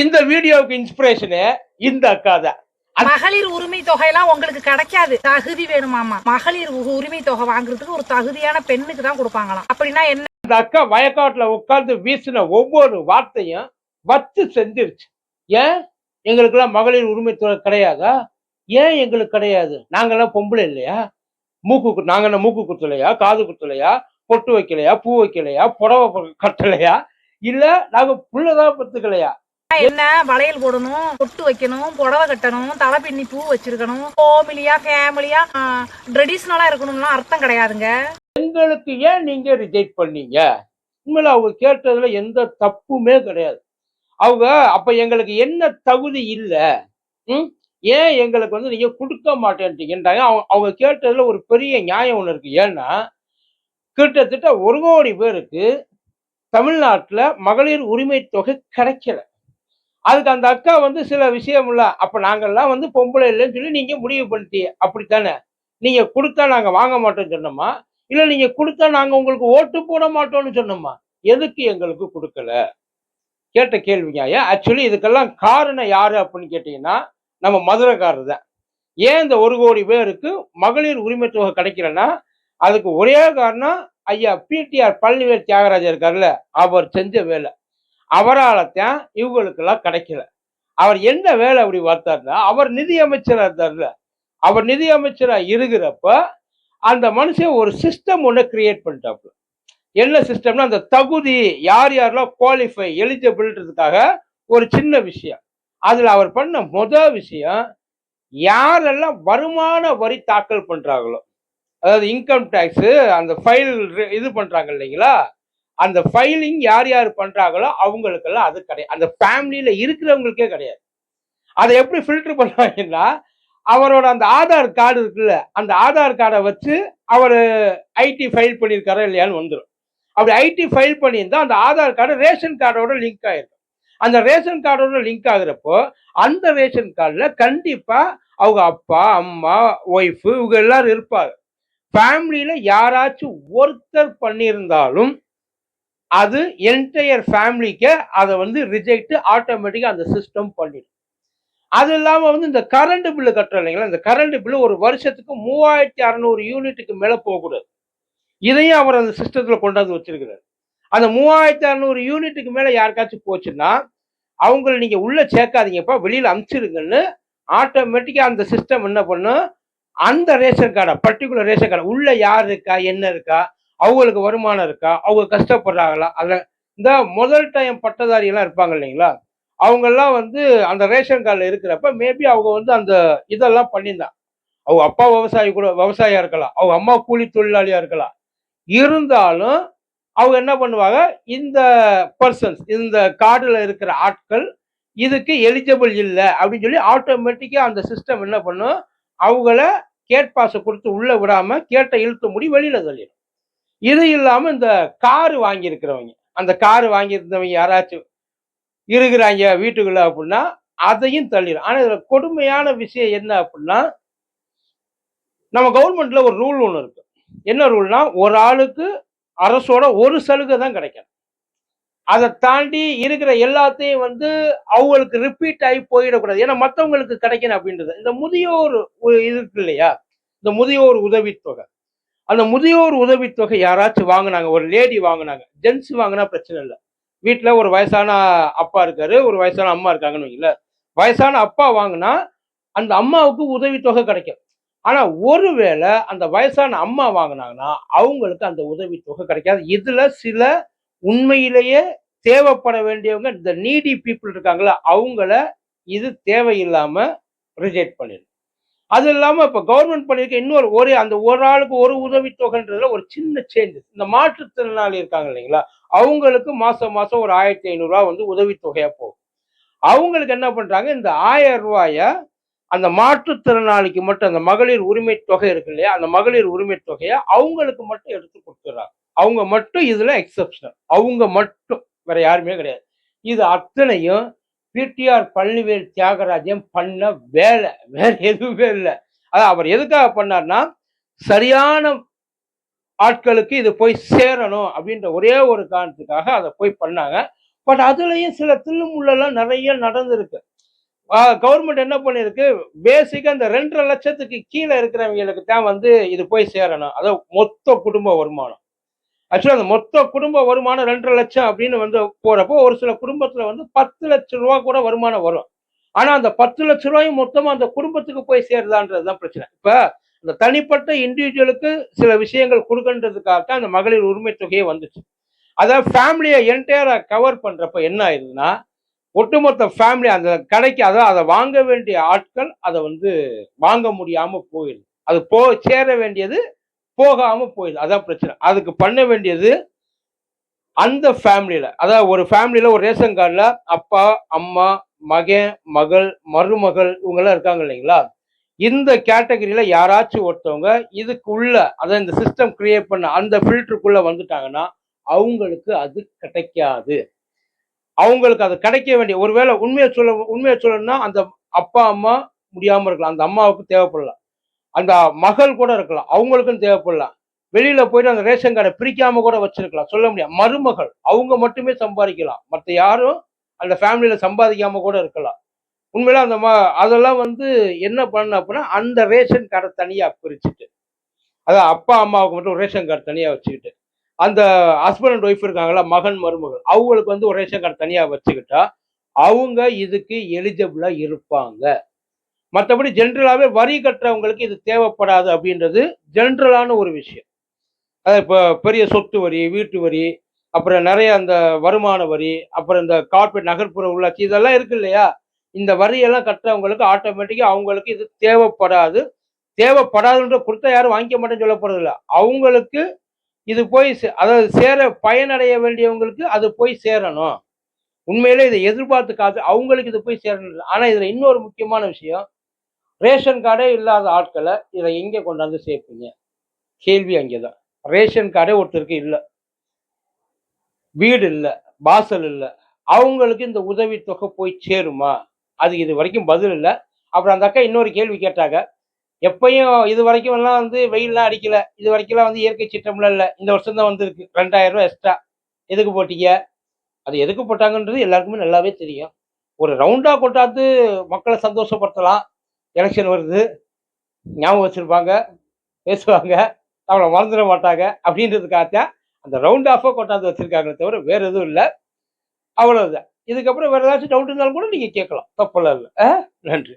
இந்த வீடியோவுக்கு இன்ஸ்பிரேஷனு இந்த அக்கா தான் மகளிர் உரிமை தொகையெல்லாம் உங்களுக்கு கிடைக்காது. தகுதி வேணுமாமா மகளிர் உரிமை தொகை வாங்குறதுக்கு ஒரு தகுதியான பெண்ணுக்கு தான் கொடுப்பாங்களாம். அப்படின்னா என்ன? அந்த அக்கா வயக்காட்டுல உட்கார்ந்து வீசின ஒவ்வொரு வார்த்தையும் வச்சு செஞ்சிருச்சு. ஏன்? எங்களுக்கெல்லாம் மகளிர் உரிமை தொகை கிடையாதா? ஏன் எங்களுக்கு கிடையாது? நாங்கெல்லாம் பொம்பளை இல்லையா? மூக்கு நாங்க என்ன மூக்கு குத்தலையா? காது குத்தலையா? பொட்டு வைக்கலையா? பூ வைக்கலையா? புடவை கட்டலையா? இல்ல நாங்க புள்ளதான் பத்துக்கலையா என்ன? வளையல் போடணும் பொட்டு வைக்கணும் புடவை கட்டணும் தலை பின்னி பூ வச்சிருக்கணும் ஃபோமிலியா ஃபேமிலியா ட்ரெடிஷ்னலா இருக்கணும்லாம் அர்த்தம் கிடையாதுங்க. எங்களுக்கு ஏன் நீங்க ரிஜெக்ட் பண்ணீங்க? உண்மையில அவங்க கேட்டதுல எந்த தப்புமே கிடையாது. அவங்க அப்ப எங்களுக்கு என்ன தகுதி இல்லை? ம்? ஏன் எங்களுக்கு வந்து நீங்க கொடுக்க மாட்டேன்ட்டீங்கன்றாங்க. அவங்க அவங்க கேட்டதுல ஒரு பெரிய நியாயம் ஒன்று இருக்கு. ஏன்னா கிட்டத்தட்ட ஒரு கோடி பேருக்கு தமிழ்நாட்டில் மகளிர் உரிமை தொகை கிடைக்கல. அதுக்கு அந்த அக்கா வந்து சில விஷயம் இல்லை அப்போ நாங்கள்லாம் வந்து பொம்பளை இல்லைன்னு சொல்லி நீங்கள் முடிவு பண்ணிட்டீங்க. அப்படித்தானே? நீங்கள் கொடுத்தா நாங்கள் வாங்க மாட்டோம்னு சொன்னோமா? இல்லை நீங்கள் கொடுத்தா நாங்கள் உங்களுக்கு ஓட்டு போட மாட்டோம்னு சொன்னோமா? எதுக்கு எங்களுக்கு கொடுக்கல? கேட்ட கேள்விங்க. ஐயா ஆக்சுவலி இதுக்கெல்லாம் காரணம் யாரு அப்படின்னு கேட்டிங்கன்னா நம்ம மதுரைக்காரர் தான். ஏன் இந்த ஒரு கோடி பேருக்கு மகளிர் உரிமை தொகை கிடைக்கலன்னா அதுக்கு ஒரே காரணம் ஐயா பிடிஆர் பழனிவேல் தியாகராஜர் இருக்கார்ல அவர் செஞ்ச வேலை. அவரால தான் இவங்களுக்கெல்லாம் கிடைக்கல. அவர் என்ன வேலை அப்படி பார்த்தாருன்னா அவர் நிதி அமைச்சராக இருந்தார்ல. அவர் நிதி அமைச்சராக இருக்கிறப்ப அந்த மனுஷன் ஒரு சிஸ்டம் ஒன்று கிரியேட் பண்ணிட்டாப்புல. என்ன சிஸ்டம்னா அந்த தகுதி யார் யாரெல்லாம் குவாலிஃபை எலிஜிபிள்ன்றதுக்காக ஒரு சின்ன விஷயம். அதில் அவர் பண்ண முதல் விஷயம் யாரெல்லாம் வருமான வரி தாக்கல் பண்ணுறாங்களோ அதாவது இன்கம் டேக்ஸு அந்த ஃபைல் இது பண்ணுறாங்க இல்லைங்களா? அந்த ஃபைலிங் யார் யார் பண்றாங்களோ அவங்களுக்கெல்லாம் அது கிடையாது அந்த ஃபேமிலியில இருக்கிறவங்களுக்கே கிடையாது. அதை எப்படி ஃபில்டர் பண்ணுவாங்கன்னா அவரோட அந்த ஆதார் கார்டு இருக்குல்ல அந்த ஆதார் கார்டை வச்சு அவர் ஐடி ஃபைல் பண்ணியிருக்காரா இல்லையான்னு வந்துடும் அப்படி ஐடி ஃபைல் பண்ணியிருந்தா அந்த ஆதார் கார்டு ரேஷன் கார்டோட லிங்க் ஆயிருக்கும். அந்த ரேஷன் கார்டோட லிங்க் ஆகுறப்போ அந்த ரேஷன் கார்டில் கண்டிப்பா அவங்க அப்பா அம்மா ஒய்ஃபு இவங்க எல்லாரும் இருப்பாங்க. ஃபேமிலியில யாராச்சும் ஒருத்தர் பண்ணியிருந்தாலும் அது என்டையர் ஃபேமிலிக்கு அதை வந்து ரிஜெக்ட் ஆட்டோமேட்டிக்காக அந்த சிஸ்டம் பண்ணிடும். அது இல்லாமல் வந்து இந்த கரண்ட் பில்லு கட்டுறோம் இல்லைங்களா? இந்த கரண்ட் பில்லு ஒரு வருஷத்துக்கு மூவாயிரத்தி அறநூறு யூனிட்டுக்கு மேலே போகக்கூடாது. இதையும் அவர் அந்த சிஸ்டத்தில் கொண்டாந்து வச்சிருக்கிறார். அந்த மூவாயிரத்தி அறநூறு யூனிட்டுக்கு மேலே யாருக்காச்சும் போச்சுன்னா அவங்கள நீங்கள் உள்ளே சேர்க்காதீங்கப்பா வெளியில் அமுச்சிருங்கன்னு ஆட்டோமேட்டிக்காக அந்த சிஸ்டம் என்ன பண்ணும்? அந்த ரேஷன் கார்டை பர்டிகுலர் ரேஷன் கார்டை உள்ளே யார் இருக்கா என்ன இருக்கா அவங்களுக்கு வருமானம் இருக்கா? அவங்க கஷ்டப்படுறாங்களா? அத இந்த முதல் டைம் பட்டதாரி எல்லாம் இருப்பாங்க இல்லைங்களா? அவங்கெல்லாம் வந்து அந்த ரேஷன் கார்டில் இருக்கிறப்ப மேபி அவங்க வந்து அந்த இதெல்லாம் பண்ணியிருந்தான். அவங்க அப்பா விவசாயி கூட விவசாயியா இருக்கலாம். அவங்க அம்மா கூலி தொழிலாளியா இருக்கலாம். இருந்தாலும் அவங்க என்ன பண்ணுவாங்க? இந்த பர்சன்ஸ் இந்த கார்டில் இருக்கிற ஆட்கள் இதுக்கு எலிஜிபிள் இல்லை அப்படின்னு சொல்லி ஆட்டோமேட்டிக்காக அந்த சிஸ்டம் என்ன பண்ணும்? அவங்கள கேட் பாஸை கொடுத்து உள்ளே விடாமல் கேட்டை இழுத்து முடி வெளியில் தள்ளிடும். இது இல்லாம இந்த காரு வாங்கியிருக்கிறவங்க. அந்த காரு வாங்கியிருந்தவங்க யாராச்சும் இருக்கிறாங்க வீட்டுக்குள்ள அப்படின்னா அதையும் தள்ளிடும் ஆனா இதுல கொடுமையான விஷயம் என்ன அப்படின்னா நம்ம கவர்மெண்ட்ல ஒரு ரூல் ஒன்று இருக்கு. என்ன ரூல்னா ஒரு ஆளுக்கு அரசோட ஒரு சலுகை தான் கிடைக்கும் அதை தாண்டி இருக்கிற எல்லாத்தையும் வந்து அவங்களுக்கு ரிப்பீட் ஆகி போயிடக்கூடாது. ஏன்னா மற்றவங்களுக்கு கிடைக்கணும் அப்படின்றது. இந்த முதியோர் இது இருக்கு இல்லையா? இந்த முதியோர் உதவித்தொகை. அந்த முதியோர் உதவித்தொகை யாராச்சும் வாங்கினாங்க ஒரு லேடி வாங்கினாங்க ஜென்ஸ் வாங்கினா பிரச்சனை இல்லை. வீட்டில் ஒரு வயசான அப்பா இருக்காரு ஒரு வயசான அம்மா இருக்காங்கன்னு வைங்களேன் வயசான அப்பா வாங்கினா அந்த அம்மாவுக்கு உதவித்தொகை கிடைக்கும். ஆனால் ஒருவேளை அந்த வயசான அம்மா வாங்கினாங்கன்னா அவங்களுக்கு அந்த உதவித்தொகை கிடைக்காது. இதில் சில உண்மையிலேயே தேவைப்பட வேண்டியவங்க இந்த நீடி பீப்புள் இருக்காங்களா அவங்கள இது தேவையில்லாமல் ரிஜெக்ட் பண்ணிடும் அது இல்லாமல் இப்போ கவர்மெண்ட் பண்ணியிருக்க இன்னொரு ஒரே அந்த ஒரு ஆளுக்கு ஒரு உதவித்தொகைன்றதுல ஒரு சின்ன சேஞ்சஸ் இந்த மாற்றுத்திறனாளி இருக்காங்க இல்லைங்களா? அவங்களுக்கு மாதம் மாதம் ஒரு ஆயிரத்தி ஐநூறுரூவா வந்து உதவித்தொகையாக போகும். அவங்களுக்கு என்ன பண்ணுறாங்க இந்த ஆயிரம் ரூபாய அந்த மாற்றுத்திறனாளிக்கு மட்டும் அந்த மகளிர் உரிமை தொகை இருக்கு இல்லையா? அந்த மகளிர் உரிமை தொகையை அவங்களுக்கு மட்டும் எடுத்து கொடுத்துட்றாங்க. அவங்க மட்டும் இதில் எக்ஸப்ஷனல் அவங்க மட்டும் வேற யாருமே கிடையாது. இது அத்தனையும் பிடிஆர் பழனிவேல் தியாகராஜன் பண்ண வேலை வேற எதுவுமே இல்லை. அதான் அவர் எதுக்காக பண்ணார்னா சரியான ஆட்களுக்கு இது போய் சேரணும் அப்படின்ற ஒரே ஒரு காரணத்துக்காக அதை போய் பண்ணாங்க. பட் அதுலயும் சில தில்லுமுள்ளெல்லாம் நிறைய நடந்திருக்கு. கவர்மெண்ட் என்ன பண்ணியிருக்கு பேசிக்காக இந்த ரெண்டரை லட்சத்துக்கு கீழே இருக்கிறவங்களுக்கு தான் வந்து இது போய் சேரணும். அதாவது மொத்த குடும்ப வருமானம். ஆக்சுவலாக அந்த மொத்த குடும்ப வருமானம் ரெண்டரை லட்சம் அப்படின்னு வந்து போகிறப்போ ஒரு சில குடும்பத்தில் வந்து பத்து லட்சம் ரூபா கூட வருமானம் வரும். ஆனால் அந்த பத்து லட்ச ரூபாயும் மொத்தமாக அந்த குடும்பத்துக்கு போய் சேருதான்றது தான் பிரச்சனை. இப்போ இந்த தனிப்பட்ட இண்டிவிஜுவலுக்கு சில விஷயங்கள் கொடுக்கன்றதுக்காக தான் அந்த மகளிர் உரிமை தொகையே வந்துச்சு. அதாவது ஃபேமிலியை என்டையராக கவர் பண்ணுறப்ப என்ன ஆயிடுதுன்னா ஒட்டுமொத்த ஃபேமிலி அந்த கடைக்கு அதாவது அதை வாங்க வேண்டிய ஆட்கள் அதை வந்து வாங்க முடியாமல் போயிடுது. அது போ சேர வேண்டியது போகாம போயிடுது. அதான் பிரச்சனை. அதுக்கு பண்ண வேண்டியது அந்த ஃபேமிலியில அதாவது ஒரு ஃபேமிலியில ஒரு ரேஷன் கார்டில் அப்பா அம்மா மகன் மகள் மருமகள் இவங்கெல்லாம் இருக்காங்க இல்லைங்களா? இந்த கேட்டகரியில யாராச்சும் ஒருத்தவங்க இதுக்குள்ள அதை இந்த சிஸ்டம் கிரியேட் பண்ண அந்த ஃபில்டருக்குள்ள வந்துட்டாங்கன்னா அவங்களுக்கு அது கிடைக்காது. அவங்களுக்கு அது கிடைக்க வேண்டிய ஒருவேளை உண்மையை சொல்ல உண்மையை சொல்லணும்னா அந்த அப்பா அம்மா முடியாம இருக்கலாம். அந்த அம்மாவுக்கு தேவைப்படலாம் அந்த மகள் கூட இருக்கலாம் அவங்களுக்கும் தேவைப்படலாம். வெளியில போயிட்டு அந்த ரேஷன் கார்டை பிரிக்காம கூட வச்சிருக்கலாம். சொல்ல முடியாது. மருமகள் அவங்க மட்டுமே சம்பாதிக்கலாம். மற்ற யாரும் அந்த ஃபேமிலியில சம்பாதிக்காம கூட இருக்கலாம். உண்மையில அந்த ம அதெல்லாம் வந்து என்ன பண்ண அப்படின்னா அந்த ரேஷன் கார்டை தனியா பிரிச்சுட்டு அதான் அப்பா அம்மாவுக்கு மட்டும் ரேஷன் கார்டு தனியா வச்சுக்கிட்டு அந்த ஹஸ்பண்ட் அண்ட் ஒய்ஃப் இருக்காங்களா மகன் மருமகள் அவங்களுக்கு வந்து ஒரு ரேஷன் கார்டு தனியா வச்சுக்கிட்டா அவங்க இதுக்கு எலிஜிபிளா இருப்பாங்க. மற்றபடி ஜென்ரலாகவே வரி கட்டுறவங்களுக்கு இது தேவைப்படாது அப்படின்றது ஜென்ரலான ஒரு விஷயம். அது இப்போ பெரிய சொத்து வரி வீட்டு வரி அப்புறம் நிறைய அந்த வருமான வரி அப்புறம் இந்த கார்ப்பரேட் நகர்ப்புற உள்ளாட்சி இதெல்லாம் இருக்கு இல்லையா? இந்த வரியெல்லாம் கட்டுறவங்களுக்கு ஆட்டோமேட்டிக்காக அவங்களுக்கு இது தேவைப்படாது. தேவைப்படாதுன்ற கொடுத்தா யாரும் வாங்கிக்க மாட்டேன்னு சொல்ல அவங்களுக்கு இது போய் சே- அதாவது சேர பயனடைய வேண்டியவங்களுக்கு அது போய் சேரணும். உண்மையிலே இதை எதிர்பார்த்து காத்து அவங்களுக்கு இது போய் சேரணும். இல்லை. இதில் இன்னொரு முக்கியமான விஷயம் ரேஷன் கார்டே இல்லாத ஆட்களை இதை எங்கே கொண்டாந்து சேர்ப்பீங்க? கேள்வி அங்கேதான். ரேஷன் கார்டே ஒருத்தருக்கு இல்லை. வீடு இல்லை வாசல் இல்லை. அவங்களுக்கு இந்த உதவித்தொகை போய் சேருமா? அது இது வரைக்கும் பதில் இல்லை. அப்புறம் அந்த அக்கா இன்னொரு கேள்வி கேட்டாங்க. எப்பயும் இது வரைக்கும் எல்லாம் வந்து வெயில்லாம் அடிக்கல. இது வரைக்கும்லாம் வந்து இயற்கை சீற்றம்லாம் இல்லை. இந்த வருஷம் தான் வந்திருக்கு. ரெண்டாயிரம் ரூபாய் எக்ஸ்ட்ரா எதுக்கு போட்டீங்க? அது எதுக்கு போட்டாங்கன்றது எல்லாருக்குமே நல்லாவே தெரியும். ஒரு ரவுண்டா கொண்டாந்து மக்களை சந்தோஷப்படுத்தலாம். எலெக்ஷன் வருது ஞாபகம் வச்சிருப்பாங்க பேசுவாங்க அவளை மறந்துட மாட்டாங்க அப்படின்றதுக்காகத்தான் அந்த ரவுண்ட் ஆஃபாக கொண்டாந்து வச்சுருக்காங்களே தவிர வேறு எதுவும் இல்லை. அவ்வளோதான் இதுக்கப்புறம் வேறு ஏதாச்சும் டவுட் இருந்தாலும் கூட நீங்கள் கேட்கலாம். தப்பெல்லாம் இல்லை. நன்றி.